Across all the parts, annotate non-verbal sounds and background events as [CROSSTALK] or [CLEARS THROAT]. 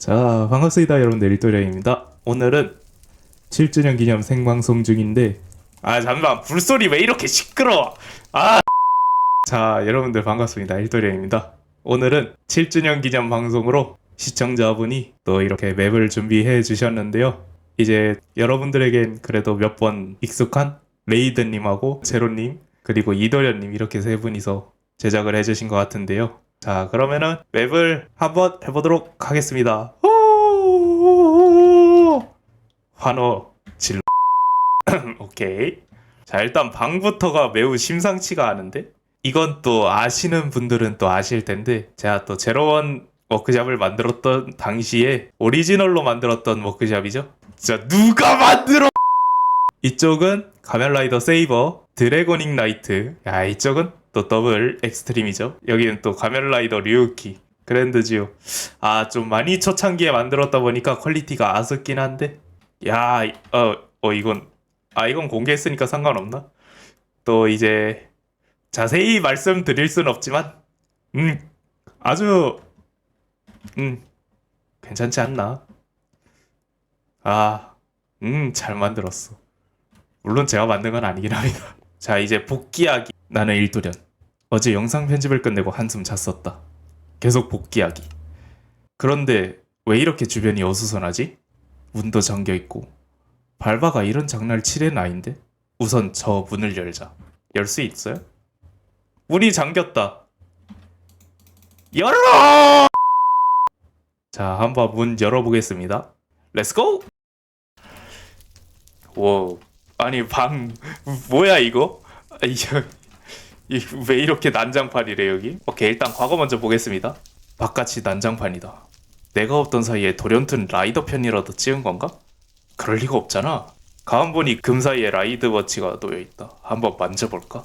자, 반갑습니다, 여러분들. 일도령입니다. 오늘은 7주년 기념 생방송 중인데, 아, 잠깐만, 불소리 왜 이렇게 시끄러워? 아! 자, 여러분들 반갑습니다. 일도령입니다. 오늘은 7주년 기념 방송으로 시청자분이 또 이렇게 맵을 준비해 주셨는데요. 이제 여러분들에겐 그래도 몇 번 익숙한 레이드님하고 제로님, 그리고 이도련님 이렇게 세 분이서 제작을 해주신 것 같은데요. 자, 그러면은 맵을 한번 해보도록 하겠습니다. 오! 환호 질. [CLEARS THROAT] 오케이. 자, 일단 방부터가 매우 심상치가 않은데 이건 또 아시는 분들은 또 아실 텐데 제가 또 제로원 워크샵을 만들었던 당시에 오리지널로 만들었던 워크샵이죠. 진짜 누가 만들어? 이쪽은 가면라이더 세이버, 드래곤 잉나이트. 야, 이쪽은 또 더블 엑스트림이죠. 여기는 또 가면라이더 류키, 그랜드지오. 아, 좀 많이 초창기에 만들었다 보니까 퀄리티가 아쉽긴 한데. 야, 이- 어, 어, 이건, 아, 이건 공개했으니까 상관없나? 또 이제 자세히 말씀드릴 순 없지만, 음, 아주, 음, 괜찮지 않나? 아, 음, 잘 만들었어. 물론 제가 만든 건 아니긴 합니다. [LAUGHS] 자, 이제 복귀하기. 나는 일도련. 어제 영상 편집을 끝내고 한숨 잤었다. 계속 복귀하기. 그런데 왜 이렇게 주변이 어수선하지? 문도 잠겨 있고. 발바가 이런 장난을 칠 애는 아닌데? 우선 저 문을 열자. 열 수 있어요? 문이 잠겼다. 열어! 자, 한번 문 열어보겠습니다. 렛츠고! 와, 아니 방 뭐야 이거? 왜 이렇게 난장판이래 여기? 오케이 일단 과거 먼저 보겠습니다. 바깥이 난장판이다. 내가 없던 사이에 도련튼 라이더 편이라도 찍은 건가? 그럴 리가 없잖아. 가만 보니 금 사이에 라이드 워치가 놓여 있다. 한번 만져볼까?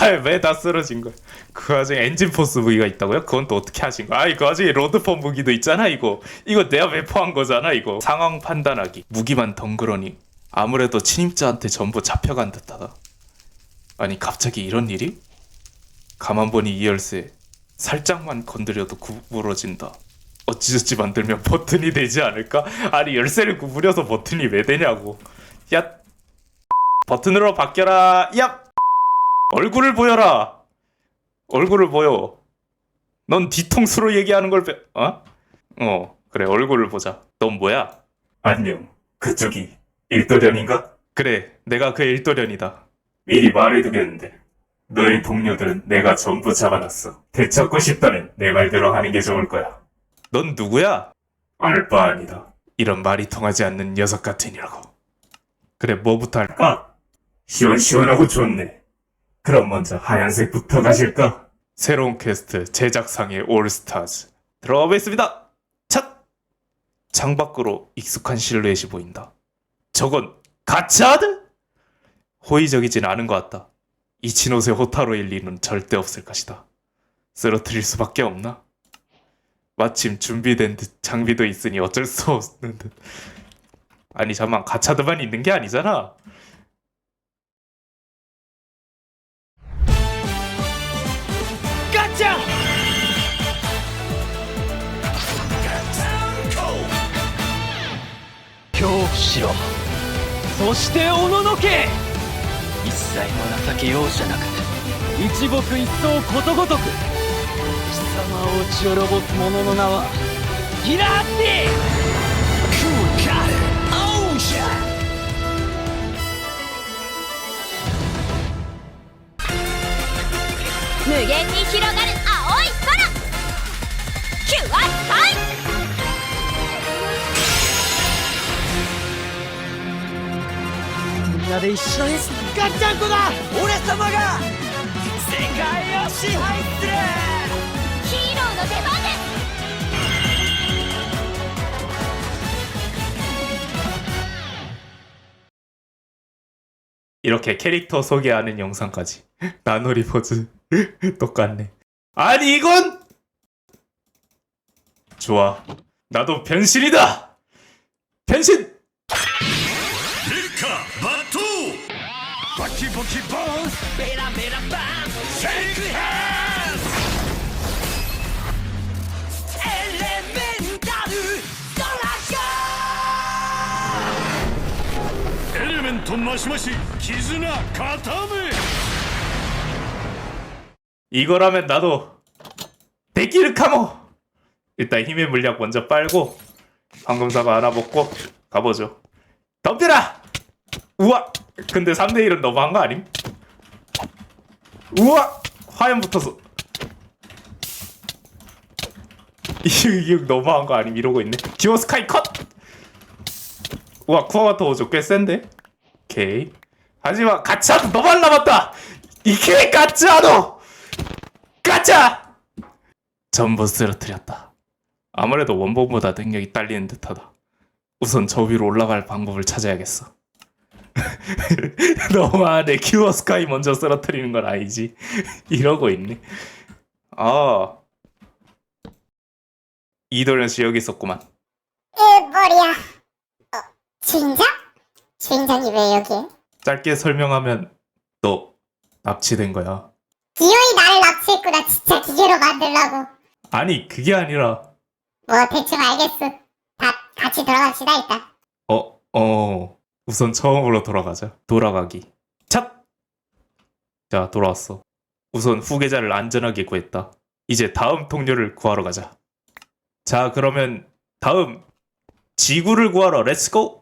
아왜다 쓰러진 거야? 그 와중에 엔진 포스 무기가 있다고요? 그건 또 어떻게 하신 거야? 아이 그 와중에 로드펌 무기도 있잖아 이거. 이거 내가 배포한 거잖아 이거. 상황 판단하기. 무기만 덩그러니 아무래도 침입자한테 전부 잡혀간 듯하다. 아니 갑자기 이런 일이? 가만 보니 이 열쇠 살짝만 건드려도 구부러진다. 어찌저찌 만들면 버튼이 되지 않을까? 아니 열쇠를 구부려서 버튼이 왜 되냐고. 야 버튼으로 바뀌어라. 야 얼굴을 보여라. 얼굴을 보여. 넌 뒤통수로 얘기하는 걸 배... 어? 어 그래 얼굴을 보자. 넌 뭐야? 안녕. 그쪽이 일도련인가? 그래 내가 그 일도련이다. 미리 말해두겠는데 너의 동료들은 내가 전부 잡아놨어. 되찾고 싶다면 내 말대로 하는 게 좋을 거야. 넌 누구야? 알바 아니다. 이런 말이 통하지 않는 녀석 같으니라고. 그래, 뭐부터 할까? 시원시원하고 좋네. 그럼 먼저 하얀색부터 가실까? 새로운 퀘스트 제작상의 올스타즈. 들어가 보겠습니다. 첫! 창밖으로 익숙한 실루엣이 보인다. 저건 가차드? 호의적이진 않은 것 같다. 이치노세 호타로일 리는 절대 없을 것이다. 쓰러뜨릴 수밖에 없나? 마침 준비된 듯 장비도 있으니 어쩔 수 없는 듯. 아니 잠만 가차드만 있는 게 아니잖아. しろ。そしておののけ。一切も情け容赦なく一木一草ことごとく。貴様を打ち滅ぼす者の名は。ギラーティ無限に広がる青い空。キュア 다들 싫어했어. 깜짝구나! 오래 써먹어! 세계의 시하이스레! 히로의 대박! '이렇게 캐릭터 소개하는 영상까지 나놀이 포즈 똑같네 아니 이건 좋아 나도 변신이다 변신 keep 매라 메라 밤. Take the 엘레멘탈을 떠나가 엘레멘토 마시마시 기즈나 가타메. 이거라면 나도 데키르 카모! 일단 힘의 물약 먼저 빨고 방금사가 알아먹고 가보죠. 덤벼라! 우와. 근데 3대1은 너무한 거 아님? 우와. 화염 붙어서. 이거 너무한 거 아님? 이러고 있네. 기어 스카이 컷! 우와 쿠아와터 오죠 꽤 센데? 오케이. 하지만 가차도 너만 남았다! 이게 가짜노 가짜! 전부 쓰러뜨렸다. 아무래도 원본보다 능력이 딸리는 듯하다. 우선 저 위로 올라갈 방법을 찾아야겠어 [LAUGHS] 너무하네 큐어 스카이 먼저 쓰러뜨리는 건 아니지 [LAUGHS] 이러고 있네 아 이도련 씨 여기 있었구만 에 머리야. 어, 주인장? 주인장이 왜 여기에? 짧게 설명하면 너 납치된 거야 기어이 나를 납치했구나 진짜 기계로 만들라고. 아니 그게 아니라 뭐 대충 알겠어. 다 같이 들어갑시다 일단. 어, 어. 우선 처음으로 돌아가자. 돌아가기. 찹! 자, 돌아왔어. 우선 후계자를 안전하게 구했다. 이제 다음 동료를 구하러 가자. 자, 그러면 다음 지구를 구하러 렛츠고!